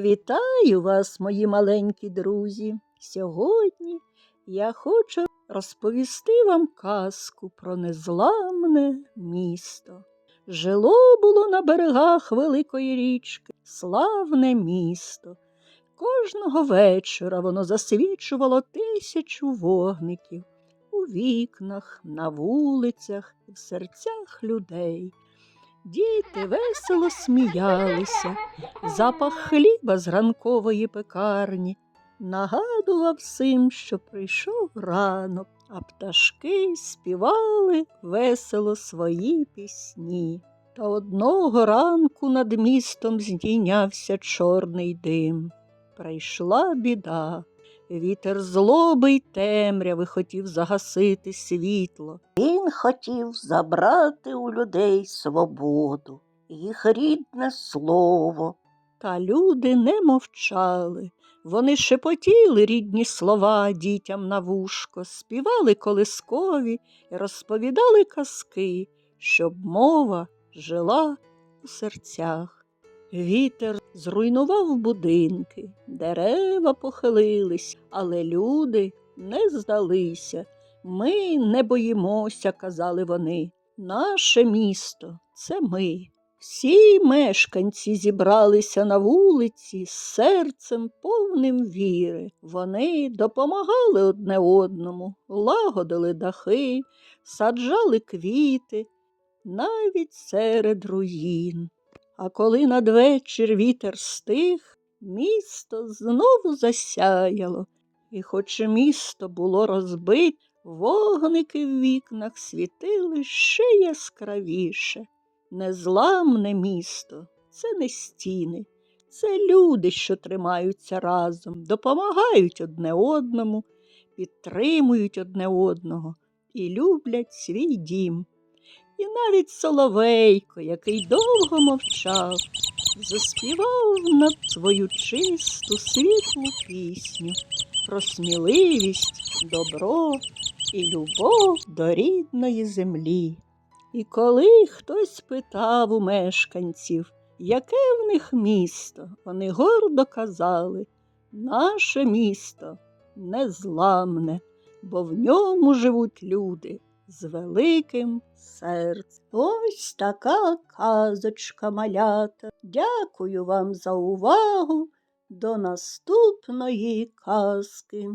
Вітаю вас, мої маленькі друзі. Сьогодні я хочу розповісти вам казку про незламне місто. Жило було на берегах великої річки славне місто. Кожного вечора воно засвічувало тисячу вогників у вікнах, на вулицях в серцях людей. Діти весело сміялися, запах хліба з ранкової пекарні нагадував всім, що прийшов ранок, а пташки співали весело свої пісні. Та одного ранку над містом здійнявся чорний дим. Прийшла біда. Вітер злоби й темряви хотів загасити світло. Він хотів забрати у людей свободу, їх рідне слово. Та люди не мовчали. Вони шепотіли рідні слова дітям на вушко, співали колискові і розповідали казки, щоб мова жила у серцях. Вітер зруйнував будинки, дерева похилились, але люди не здалися. Ми не боїмося, казали вони. Наше місто це ми. Всі мешканці зібралися на вулиці з серцем повним віри. Вони допомагали одне одному, лагодили дахи, саджали квіти, навіть серед руїн. А коли надвечір вітер стих, місто знову засяяло, і хоч місто було розбите, вогники в вікнах світили ще яскравіше. Незламне місто це не стіни, це люди, що тримаються разом, допомагають одне одному, підтримують одне одного і люблять свій дім. І навіть соловейко, який довго мовчав, заспівав над свою чисту світлу пісню про сміливість, добро і любов до рідної землі. І коли хтось питав у мешканців, яке в них місто, вони гордо казали, наше місто незламне, бо в ньому живуть люди з великим серцем. Ось така казочка малята. Дякую вам за увагу. До наступної казки.